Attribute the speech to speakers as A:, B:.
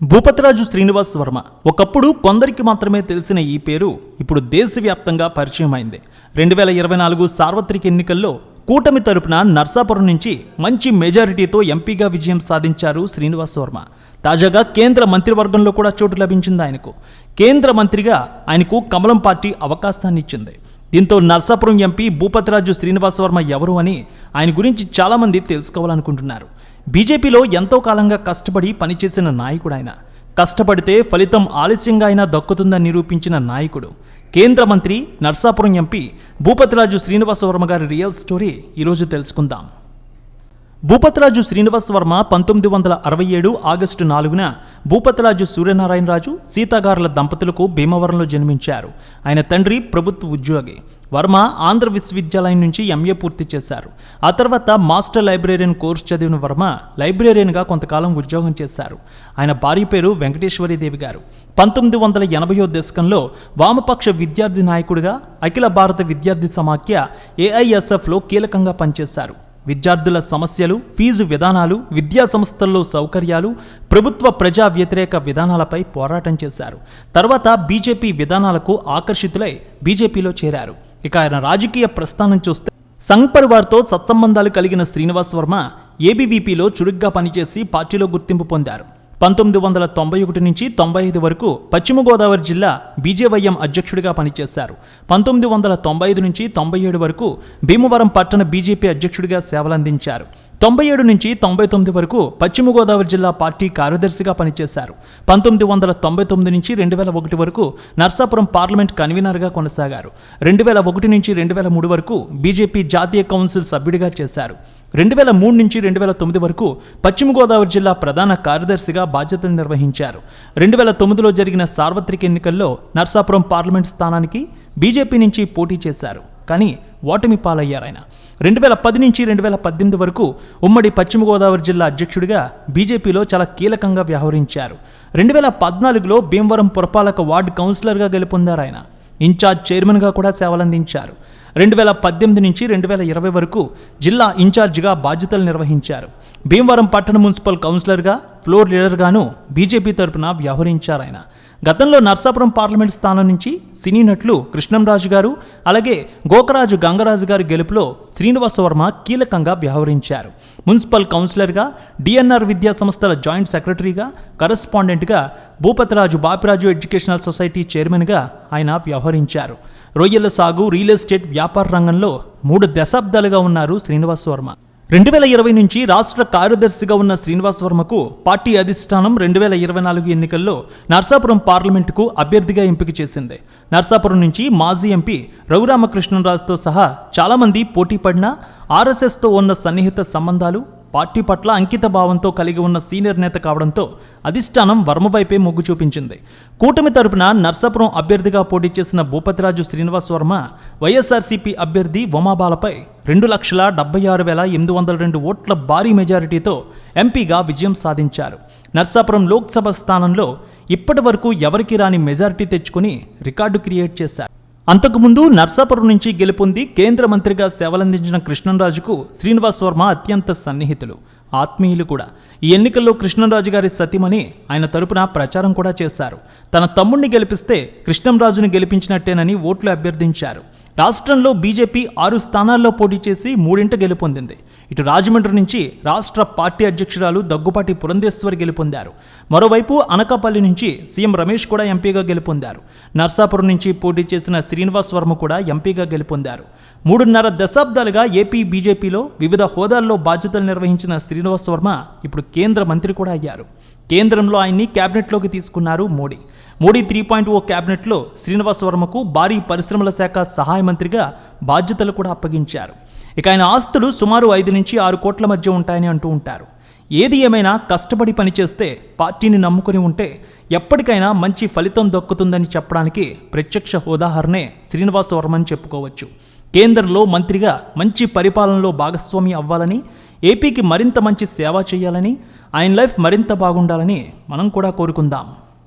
A: భూపతిరాజు శ్రీనివాస్ వర్మ. ఒకప్పుడు కొందరికి మాత్రమే తెలిసిన ఈ పేరు ఇప్పుడు దేశవ్యాప్తంగా పరిచయం అయింది రెండు వేల ఇరవై నాలుగు సార్వత్రిక ఎన్నికల్లో కూటమి తరపున నర్సాపురం నుంచి మంచి మెజారిటీతో ఎంపీగా విజయం సాధించారు శ్రీనివాస్ వర్మ. తాజాగా కేంద్ర మంత్రివర్గంలో కూడా చోటు లభించింది ఆయనకు. కేంద్ర మంత్రిగా ఆయనకు కమలం పార్టీ అవకాశాన్ని ఇచ్చింది. దీంతో నర్సాపురం ఎంపీ భూపతిరాజు శ్రీనివాస్ వర్మ ఎవరు అని ఆయన గురించి చాలామంది తెలుసుకోవాలనుకుంటున్నారు. బీజేపీలో ఎంతో కాలంగా కష్టపడి పనిచేసిన నాయకుడు ఆయన. కష్టపడితే ఫలితం ఆలస్యంగా అయినా దక్కుతుందని నిరూపించిన నాయకుడు. కేంద్ర మంత్రి నర్సాపురం ఎంపీ భూపతిరాజు శ్రీనివాస వర్మ గారి రియల్ స్టోరీ ఈరోజు తెలుసుకుందాం. భూపతిరాజు శ్రీనివాస్ వర్మ పంతొమ్మిది వందల అరవై ఏడు ఆగస్టు నాలుగున భూపతిరాజు సూర్యనారాయణరాజు సీతాగారుల దంపతులకు భీమవరంలో జన్మించారు. ఆయన తండ్రి ప్రభుత్వ ఉద్యోగి. వర్మ ఆంధ్ర విశ్వవిద్యాలయం నుంచి ఎంఏ పూర్తి చేశారు. ఆ తర్వాత మాస్టర్ లైబ్రేరియన్ కోర్సు చదివిన వర్మ లైబ్రేరియన్గా కొంతకాలం ఉద్యోగం చేశారు. ఆయన భార్య పేరు వెంకటేశ్వరీదేవి గారు. పంతొమ్మిది వందల ఎనభయో దశకంలో వామపక్ష విద్యార్థి నాయకుడిగా అఖిల భారత విద్యార్థి సమాఖ్య ఏఐఎస్ఎఫ్లో కీలకంగా పనిచేశారు. విద్యార్థుల సమస్యలు ఫీజు విధానాలు విద్యా సంస్థల్లో సౌకర్యాలు ప్రభుత్వ ప్రజా వ్యతిరేక విధానాలపై పోరాటం చేశారు. తర్వాత బీజేపీ విధానాలకు ఆకర్షితులై బీజేపీలో చేరారు. ఇక ఆయన రాజకీయ ప్రస్థానం చూస్తే సంఘ్ పరివార్తో సత్సంబంధాలు కలిగిన శ్రీనివాస్ వర్మ ఏబీవీపీలో చురుగ్గా పనిచేసి పార్టీలో గుర్తింపు పొందారు. పంతొమ్మిది వందల తొంభై ఒకటి నుంచి తొంభై ఐదు వరకు పశ్చిమ గోదావరి జిల్లా బీజేవైఎం అధ్యక్షుడిగా పనిచేశారు. పంతొమ్మిది వందల తొంభై ఐదు నుంచి తొంభై ఏడు వరకు భీమవరం పట్టణ బీజేపీ అధ్యక్షుడిగా సేవలందించారు. తొంభై ఏడు నుంచి తొంభై తొమ్మిది వరకు పశ్చిమ గోదావరి జిల్లా పార్టీ కార్యదర్శిగా పనిచేశారు. పంతొమ్మిది వందల తొంభై తొమ్మిది నుంచి రెండు వేల ఒకటి వరకు నర్సాపురం పార్లమెంట్ కన్వీనర్గా కొనసాగారు. రెండు వేల ఒకటి నుంచి రెండు వేల మూడు వరకు బీజేపీ జాతీయ కౌన్సిల్ సభ్యుడిగా చేశారు. రెండు వేల మూడు నుంచి రెండు వేల తొమ్మిది వరకు పశ్చిమ గోదావరి జిల్లా ప్రధాన కార్యదర్శిగా బాధ్యతలు నిర్వహించారు. రెండు వేల తొమ్మిదిలో జరిగిన సార్వత్రిక ఎన్నికల్లో నర్సాపురం పార్లమెంట్ స్థానానికి బీజేపీ నుంచి పోటీ చేశారు. కానీ ఓటమి పాలయ్యారాయన రెండు వేల పది నుంచి రెండు వేల పద్దెనిమిది వరకు ఉమ్మడి పశ్చిమ గోదావరి జిల్లా అధ్యక్షుడిగా బీజేపీలో చాలా కీలకంగా వ్యవహరించారు. రెండు వేల పద్నాలుగులో భీమవరం పురపాలక వార్డు కౌన్సిలర్గా గెలుపొందారు ఆయన. ఇన్ఛార్జ్ చైర్మన్గా కూడా సేవలందించారు. రెండు వేల పద్దెనిమిది నుంచి రెండు వేల ఇరవై వరకు జిల్లా ఇన్ఛార్జిగా బాధ్యతలు నిర్వహించారు. భీమవరం పట్టణ మున్సిపల్ కౌన్సిలర్గా ఫ్లోర్ లీడర్గాను బీజేపీ తరపున వ్యవహరించారు ఆయన. గతంలో నర్సాపురం పార్లమెంట్ స్థానం నుంచి సినీ నటులు కృష్ణంరాజు గారు అలాగే గోకరాజు గంగరాజు గారి గెలుపులో శ్రీనివాస వర్మ కీలకంగా వ్యవహరించారు. మున్సిపల్ కౌన్సిలర్గా డిఎన్ఆర్ విద్యా సంస్థల జాయింట్ సెక్రటరీగా కరస్పాండెంట్గా భూపతిరాజు బాపిరాజు ఎడ్యుకేషనల్ సొసైటీ చైర్మన్గా ఆయన వ్యవహరించారు. రొయ్యల సాగు రియల్ ఎస్టేట్ వ్యాపార రంగంలో మూడు దశాబ్దాలుగా ఉన్నారు శ్రీనివాస్ వర్మ. రెండు వేల ఇరవై నుంచి రాష్ట్ర కార్యదర్శిగా ఉన్న శ్రీనివాస్ వర్మకు పార్టీ అధిష్టానం రెండు వేల ఇరవై నాలుగు ఎన్నికల్లో నర్సాపురం పార్లమెంటుకు అభ్యర్థిగా ఎంపిక చేసింది. నర్సాపురం నుంచి మాజీ ఎంపీ రఘురామకృష్ణరాజుతో సహా చాలామంది పోటీ పడినా ఆర్ఎస్ఎస్తో ఉన్న సన్నిహిత సంబంధాలు పార్టీ పట్ల అంకిత భావంతో కలిగి ఉన్న సీనియర్ నేత కావడంతో అధిష్టానం వర్మ వైపే మొగ్గు చూపించింది. కూటమి తరపున నర్సాపురం అభ్యర్థిగా పోటీ చేసిన భూపతిరాజు శ్రీనివాస్ వర్మ వైఎస్ఆర్సీపీ అభ్యర్థి ఉమాబాలపై రెండు లక్షల డెబ్బై ఆరు వేల ఎనిమిది వందల రెండు ఓట్ల భారీ మెజారిటీతో ఎంపీగా విజయం సాధించారు. నర్సాపురం లోక్సభ స్థానంలో ఇప్పటి వరకు ఎవరికి రాని మెజారిటీ తెచ్చుకుని రికార్డు క్రియేట్ చేశారు. అంతకుముందు నర్సాపురం నుంచి గెలుపొంది కేంద్ర మంత్రిగా సేవలందించిన కృష్ణంరాజుకు శ్రీనివాస్ వర్మ అత్యంత సన్నిహితులు ఆత్మీయులు కూడా. ఈ ఎన్నికల్లో కృష్ణంరాజు గారి సతీమని ఆయన తరపున ప్రచారం కూడా చేశారు. తన తమ్ముణ్ణి గెలిపిస్తే కృష్ణంరాజును గెలిపించినట్టేనని ఓట్లు అభ్యర్థించారు. రాష్ట్రంలో బీజేపీ ఆరు స్థానాల్లో పోటీ చేసి మూడింట గెలుపొందింది. ఇటు రాజమండ్రి నుంచి రాష్ట్ర పార్టీ అధ్యక్షురాలు దగ్గుపాటి పురంధేశ్వరి గెలుపొందారు. మరోవైపు అనకాపల్లి నుంచి సీఎం రమేష్ కూడా ఎంపీగా గెలుపొందారు. నర్సాపురం నుంచి పోటీ చేసిన శ్రీనివాస్ వర్మ కూడా ఎంపీగా గెలుపొందారు. మూడున్నర దశాబ్దాలుగా ఏపీ బీజేపీలో వివిధ హోదాల్లో బాధ్యతలు నిర్వహించిన శ్రీనివాస్ వర్మ ఇప్పుడు కేంద్ర మంత్రి కూడా అయ్యారు. కేంద్రంలో ఆయన్ని క్యాబినెట్లోకి తీసుకున్నారు Modi. Modi three point o క్యాబినెట్లో శ్రీనివాస్ వర్మకు భారీ పరిశ్రమల శాఖ సహాయ మంత్రిగా బాధ్యతలు కూడా అప్పగించారు. ఇక ఆయన ఆస్తులు సుమారు ఐదు నుంచి ఆరు కోట్ల మధ్య ఉంటాయని అంటూ ఉంటారు. ఏది ఏమైనా కష్టపడి పనిచేస్తే పార్టీని నమ్ముకుని ఉంటే ఎప్పటికైనా మంచి ఫలితం దక్కుతుందని చెప్పడానికి ప్రత్యక్ష ఉదాహరణే శ్రీనివాస వర్మని చెప్పుకోవచ్చు. కేంద్రంలో మంత్రిగా మంచి పరిపాలనలో భాగస్వామి అవ్వాలని ఏపీకి మరింత మంచి సేవ చేయాలని ఆయన లైఫ్ మరింత బాగుండాలని మనం కూడా కోరుకుందాం.